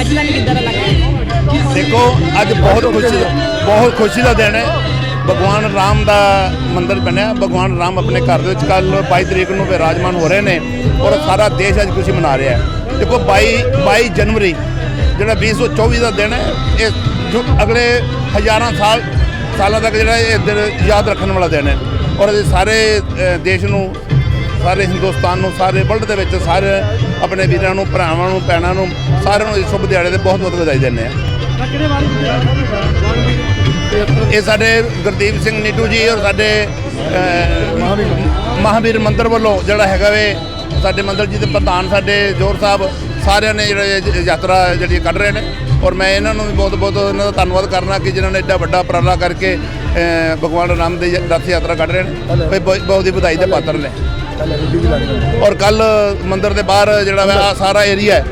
ਅੱਜ ਦਾ ਕਿੱਦਾਂ ਦਾ ਲੱਗਾ ਦੇਖੋ, ਅੱਜ ਬਹੁਤ ਖੁਸ਼ੀ ਬਹੁਤ ਖੁਸ਼ੀ ਦਾ ਦਿਨ ਹੈ। ਭਗਵਾਨ ਰਾਮ ਦਾ ਮੰਦਿਰ ਬਣਿਆ। ਭਗਵਾਨ ਰਾਮ ਆਪਣੇ ਘਰ ਦੇ ਵਿੱਚ ਕੱਲ 22 ਤਰੀਕ ਨੂੰ ਵਿਰਾਜਮਾਨ ਹੋ ਰਹੇ ਨੇ ਔਰ ਸਾਰਾ ਦੇਸ਼ ਅੱਜ ਖੁਸ਼ੀ ਮਨਾ ਰਿਹਾ ਹੈ। ਦੇਖੋ 22 22 ਜਨਵਰੀ, ਜਿਹੜਾ 2024 ਦਾ ਦਿਨ ਹੈ, ਇਹ ਜੋ ਅਗਲੇ ਹਜ਼ਾਰਾਂ ਸਾਲ ਸਾਲਾਂ ਤੱਕ ਜਿਹੜਾ ਇਹ ਦਿਨ ਯਾਦ ਰੱਖਣ ਵਾਲਾ ਦਿਨ ਹੈ। ਔਰ ਸਾਰੇ ਦੇਸ਼ ਨੂੰ ਸਾਰੇ ਹਿੰਦੁਸਤਾਨ ਨੂੰ ਸਾਰੇ ਵਰਲਡ ਦੇ ਵਿੱਚ ਸਾਰੇ ਆਪਣੇ ਵੀਰਾਂ ਨੂੰ ਭਰਾਵਾਂ ਨੂੰ ਭੈਣਾਂ ਨੂੰ ਸਾਰਿਆਂ ਨੂੰ ਇਸ ਸ਼ੁਭ ਦਿਹਾੜੇ ਦੇ ਬਹੁਤ ਬਹੁਤ ਵਧਾਈ ਦਿੰਦੇ ਆ। ਇਹ ਸਾਡੇ ਗੁਰਦੀਪ ਸਿੰਘ ਨੀਟੂ ਜੀ ਔਰ ਸਾਡੇ ਮਹਾਵੀਰ ਮੰਦਰ ਵੱਲੋਂ ਜਿਹੜਾ ਹੈਗਾ ਵੇ ਸਾਡੇ ਮੰਦਰ ਜੀ ਦੇ ਪ੍ਰਧਾਨ ਸਾਡੇ ਜੋਰ ਸਾਹਿਬ ਸਾਰਿਆਂ ਨੇ ਜਿਹੜੇ ਯਾਤਰਾ ਜਿਹੜੀ ਕੱਢ ਰਹੇ ਨੇ ਔਰ ਮੈਂ ਇਹਨਾਂ ਨੂੰ ਵੀ ਬਹੁਤ ਬਹੁਤ ਇਹਨਾਂ ਦਾ ਧੰਨਵਾਦ ਕਰਨਾ ਕਿ ਜਿਨ੍ਹਾਂ ਨੇ ਐਡਾ ਵੱਡਾ ਉਪਰਾਲਾ ਕਰਕੇ ਭਗਵਾਨ ਰਾਮ ਦੀ ਰਥ ਯਾਤਰਾ ਕੱਢ ਰਹੇ ਨੇ। ਬਹੁਤ ਹੀ ਵਧਾਈ ਦੇ ਪਾਤਰ ਨੇ। ਔਰ ਕੱਲ ਮੰਦਿਰ ਦੇ ਬਾਹਰ ਜਿਹੜਾ ਵਾ, ਆਹ ਸਾਰਾ ਏਰੀਆ ਹੈ,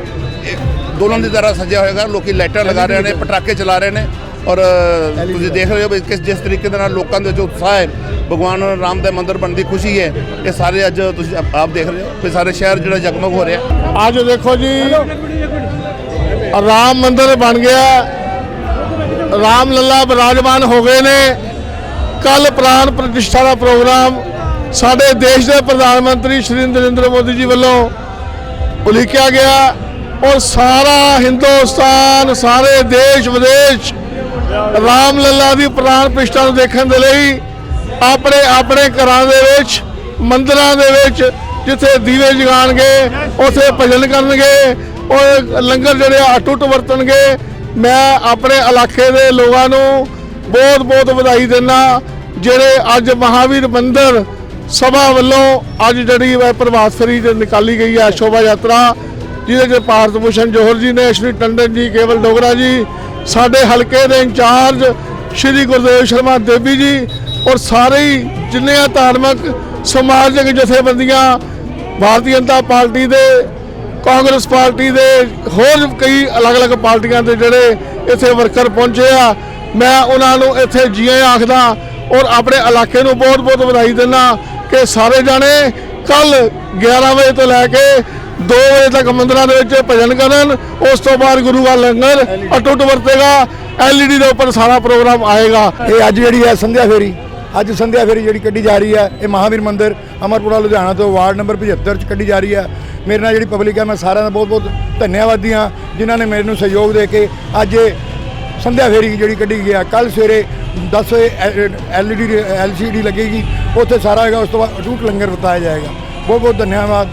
ਇਹ ਦੀ ਤਰ੍ਹਾਂ ਸਜਿਆ ਹੋਏਗਾ ਲੋਕੀ ਲਾਈਟਾਂ ਲਗਾ ਰਹੇ ਨੇ, ਪਟਾਕੇ ਚਲਾ ਰਹੇ ਨੇ, ਔਰ ਤੁਸੀਂ ਦੇਖ ਰਹੇ ਹੋ ਵੀ ਕਿਸ, ਜਿਸ ਤਰੀਕੇ ਦੇ ਨਾਲ ਲੋਕਾਂ ਦੇ ਜੋ ਉਤਸ਼ਾਹ ਹੈ, ਭਗਵਾਨ ਰਾਮ ਦੇ ਮੰਦਿਰ ਬਣਨ ਦੀ ਖੁਸ਼ੀ ਹੈ, ਇਹ ਸਾਰੇ ਅੱਜ ਤੁਸੀਂ ਆਪ- ਆਪ ਦੇਖ ਰਹੇ ਹੋ ਕਿ ਸਾਰੇ ਸ਼ਹਿਰ ਜਿਹੜਾ ਜਗਮਗ ਹੋ ਰਿਹਾ। ਅੱਜ ਦੇਖੋ ਜੀ, ਰਾਮ ਮੰਦਿਰ ਬਣ ਗਿਆ, ਰਾਮ ਲੱਲਾ ਬਿਰਾਜਮਾਨ ਹੋ ਗਏ ਨੇ ਕੱਲ ਪ੍ਰਾਨ ਪ੍ਰਤਿਸ਼ਠਾ ਦਾ ਪ੍ਰੋਗਰਾਮ ਸਾਡੇ ਦੇਸ਼ ਦੇ ਪ੍ਰਧਾਨ ਮੰਤਰੀ ਸ਼੍ਰੀ ਨਰਿੰਦਰ ਮੋਦੀ ਜੀ ਵੱਲੋਂ ਉਲੀਕਿਆ ਗਿਆ ਔਰ ਸਾਰਾ ਹਿੰਦੁਸਤਾਨ, ਸਾਰੇ ਦੇਸ਼ ਵਿਦੇਸ਼ ਰਾਮ ਲੱਲਾ ਦੀ ਪ੍ਰਾਨ ਪ੍ਰਤਿਸ਼ਠਾ ਨੂੰ ਦੇਖਣ ਦੇ ਲਈ ਆਪਣੇ ਆਪਣੇ ਘਰਾਂ ਦੇ ਵਿੱਚ, ਮੰਦਰਾਂ ਦੇ ਵਿੱਚ ਜਿੱਥੇ ਦੀਵੇ ਜਗਾਣਗੇ ਉਥੇ ਭਜਨ ਕਰਨਗੇ, ਔਰ ਲੰਗਰ ਜਿਹੜੇ ਆ ਅਟੁੱਟ ਵਰਤਣਗੇ। ਮੈਂ ਆਪਣੇ ਇਲਾਕੇ ਦੇ ਲੋਕਾਂ ਨੂੰ ਬਹੁਤ ਬਹੁਤ ਵਧਾਈ ਦਿੰਦਾ, ਜਿਹੜੇ ਅੱਜ ਮਹਾਵੀਰ ਮੰਦਿਰ ਸਭਾ ਵੱਲੋਂ ਅੱਜ ਜਿਹੜੀ ਹੈ ਪ੍ਰਭਾਤ ਫੇਰੀ ਜੋ ਨਿਕਾਲੀ ਗਈ ਹੈ ਸ਼ੋਭਾ ਯਾਤਰਾ, ਜਿਹਦੇ ਚ ਭਾਰਤ ਭੂਸ਼ਣ ਜੋਹਰ ਜੀ ਨੇ ਸ਼੍ਰੀ ਟੰਡਨ ਜੀ, ਕੇਵਲ ਡੋਗਰਾ ਜੀ, ਸਾਡੇ ਹਲਕੇ ਦੇ ਇੰਚਾਰਜ ਸ਼੍ਰੀ ਗੁਰਦੇਵ ਸ਼ਰਮਾ ਦੇਵੀ ਜੀ ਔਰ ਸਾਰੇ ਹੀ ਜਿੰਨੇ ਆ ਧਾਰਮਿਕ ਸਮਾਜਿਕ ਜਥੇਬੰਦੀਆਂ, ਭਾਰਤੀ ਜਨਤਾ ਪਾਰਟੀ ਦੇ, ਕਾਂਗਰਸ ਪਾਰਟੀ ਦੇ, ਹੋਰ ਕਈ ਅਲੱਗ-ਅਲੱਗ ਪਾਰਟੀਆਂ ਦੇ ਜਿਹੜੇ ਇੱਥੇ ਵਰਕਰ ਪਹੁੰਚੇ ਆ, ਮੈਂ ਉਹਨਾਂ ਨੂੰ ਇੱਥੇ ਜੀਏ ਆਖਦਾ ਔਰ ਆਪਣੇ ਇਲਾਕੇ ਨੂੰ ਬਹੁਤ-ਬਹੁਤ ਵਧਾਈ ਦਿੰਦਾ ਕਿ ਸਾਰੇ ਜਾਣੇ ਕੱਲ 11 ਵਜੇ ਤੋਂ ਲੈ ਕੇ 2 ਵਜੇ ਤੱਕ ਮੰਦਰਾਂ ਦੇ ਵਿੱਚ ਭਜਨ ਕਰਨ, ਉਸ ਤੋਂ ਬਾਅਦ ਗੁਰੂ ਦਾ ਲੰਗਰ ਅਟੁੱਟ ਵਰਤੇਗਾ ਐਲਈਡੀ ਦੇ ਉੱਪਰ ਸਾਰਾ ਪ੍ਰੋਗਰਾਮ ਆਏਗਾ। ਇਹ ਅੱਜ ਜਿਹੜੀ ਹੈ ਸੰਧਿਆ ਫੇਰੀ, ਅੱਜ ਸੰਧਿਆ ਫੇਰੀ ਜਿਹੜੀ ਕੱਢੀ ਜਾ ਰਹੀ ਹੈ, ਇਹ ਮਹਾਵੀਰ ਮੰਦਿਰ, ਅਮਰਪੁਰਾ, ਲੁਧਿਆਣਾ ਤੋਂ ਵਾਰਡ ਨੰਬਰ 75 ਚ ਕੱਢੀ ਜਾ ਰਹੀ ਹੈ। ਮੇਰੇ ਨਾਲ ਜਿਹੜੀ ਪਬਲਿਕ ਹੈ, ਮੈਂ ਸਾਰਿਆਂ ਦਾ ਬਹੁਤ ਬਹੁਤ ਧੰਨਵਾਦੀ ਹਾਂ, ਜਿਨ੍ਹਾਂ ਨੇ ਮੇਰੇ ਨੂੰ ਸਹਿਯੋਗ ਦੇ ਕੇ ਅੱਜ ਇਹ ਸੰਧਿਆ ਫੇਰੀ ਜਿਹੜੀ ਕੱਢੀ ਗਈ ਹੈ। ਕੱਲ ਸਵੇਰੇ 10 ਵਜੇ ਐਲਈਡੀ ਐਲਸੀਡੀ ਲੱਗੇਗੀ। ਉੱਥੇ ਸਾਰਾ ਹੈਗਾ, ਉਸ ਤੋਂ ਬਾਅਦ ਅਟੂਟ ਲੰਗਰ ਵਰਤਾਇਆ ਜਾਏਗਾ। ਬਹੁਤ ਬਹੁਤ ਧੰਨਵਾਦ।